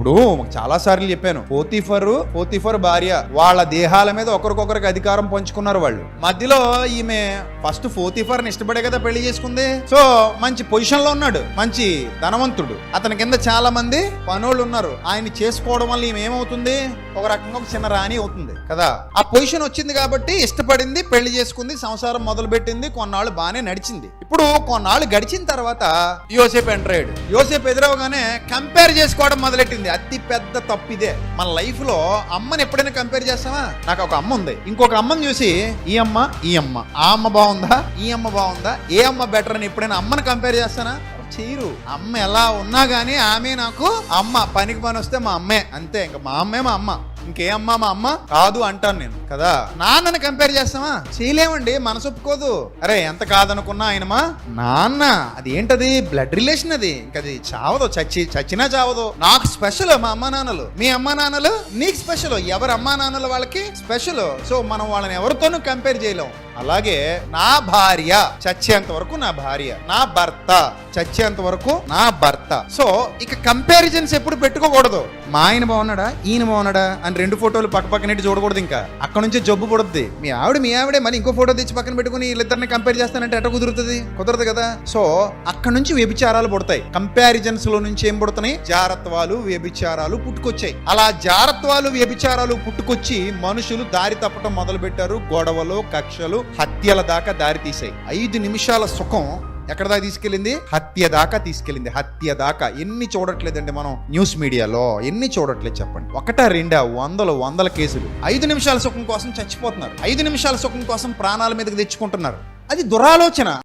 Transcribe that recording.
ఇప్పుడు చాలా సార్లు చెప్పాను పోతిఫర్ పోతిఫర్ భార్య వాళ్ళ దేహాల మీద ఒకరికొకరికి అధికారం పంచుకున్నారు వాళ్ళు. మధ్యలో ఈమె ఫస్ట్ పోతిఫర్ని ఇష్టపడే కదా పెళ్ళి చేసుకుంది. సో మంచి పొజిషన్లో ఉన్నాడు మంచి ధనవంతుడు. అతని కింద చాలా మంది పనోళ్ళు ఉన్నారు. ఆయన చేసుకోవడం వల్ల ఈమె ఏమవుతుంది? ఒక రకంగా ఒక చిన్న రాణి అవుతుంది కదా. ఆ పొజిషన్ వచ్చింది కాబట్టి ఇష్టపడింది పెళ్ళి చేసుకుంది సంసారం మొదలు పెట్టింది కొన్నాళ్ళు బాగానే నడిచింది. ఇప్పుడు కొన్నాళ్ళు గడిచిన తర్వాత యోసేపు ఎంటర్ అయ్యాడు. యోసేపు ఎదురవగానే కంపేర్ చేసుకోవడం మొదలెట్టింది. అతి పెద్ద తప్పు ఇదే మన లైఫ్లో అమ్మని ఎప్పుడైనా కంపేర్ చేస్తావా? నాకు ఒక అమ్మ ఉంది. ఇంకొక అమ్మని చూసి ఈ అమ్మ ఈ అమ్మ ఆ అమ్మ బాగుందా? ఈ అమ్మ బాగుందా? ఏ అమ్మ బెటర్ అని ఎప్పుడైనా అమ్మని కంపేర్ చేస్తానా? చేయరు. అమ్మ ఎలా ఉన్నా కానీ ఆమె నాకు అమ్మ పనికి పని వస్తే మా అమ్మే అంతే ఇంకా మా అమ్మే మా అమ్మ. ఇంకే అమ్మ మా అమ్మ? కాదు అంటాను నేను. కదా? నాన్నని కంపేర్ చేస్తామా చేయలేమండి మనసు ఒప్పుకోదు. అరే ఎంత కాదనుకున్నా ఆయనమా? నాన్న అది ఏంటది బ్లడ్ రిలేషన్ అది ఇంకది చావదు చచ్చి చచ్చినా చావదు. నాకు స్పెషల్ మా అమ్మ నాన్నలు. మీ అమ్మ నాన్నలు? నీకు స్పెషల్ ఎవరు అమ్మా నాన్నలు వాళ్ళకి స్పెషల్ సో మనం వాళ్ళని ఎవరితోనూ కంపేర్ చేయలేం. అలాగే నా భార్య చచ్చేంత వరకు నా భార్య నా భర్త చచ్చేంత వరకు నా భర్త. సో ఇక కంపారిజన్స్ ఎప్పుడు పెట్టుకోకూడదు. మా ఆయన బాగున్నాడా? ఈయన బాగున్నాడా? అని రెండు ఫోటోలు పక్క పక్కనెట్టి చూడకూడదు ఇంకా. అక్కడ నుంచి జబ్బు పడుద్ది. మీ ఆవిడ మీ ఆవిడే మళ్ళీ ఇంకో ఫోటో తెచ్చి పక్కన పెట్టుకుని వీళ్ళిద్దరిని కంపేర్ చేస్తానంటే ఎట కుదురుతుంది? కుదరదు కదా? సో అక్కడ నుంచి వ్యభిచారాలు పుడతాయి. కంపారిజన్స్లో నుంచి ఏం పుడుతున్నాయి? జారత్వాలు వ్యభిచారాలు పుట్టుకొచ్చాయి. అలా జారత్వాలు వ్యభిచారాలు పుట్టుకొచ్చి మనుషులు దారి తప్పటం మొదలు పెట్టారు గొడవలు కక్షలు హత్యల దాకా దారి తీసాయి ఐదు నిమిషాల సుఖం ఎక్కడ దాకా తీసుకెళ్ళింది? హత్య దాకా తీసుకెళ్ళింది. హత్య దాకా. ఎన్ని చూడట్లేదండి మనం న్యూస్ మీడియాలో? ఎన్ని చూడట్లేదు చెప్పండి. ఒకటా రెండా వందల వందల కేసులు. ఐదు నిమిషాల సుఖం కోసం చచ్చిపోతున్నారు. ఐదు నిమిషాల సుఖం కోసం ప్రాణాల మీదకి తెచ్చుకుంటున్నారు. అది దురాలోచన.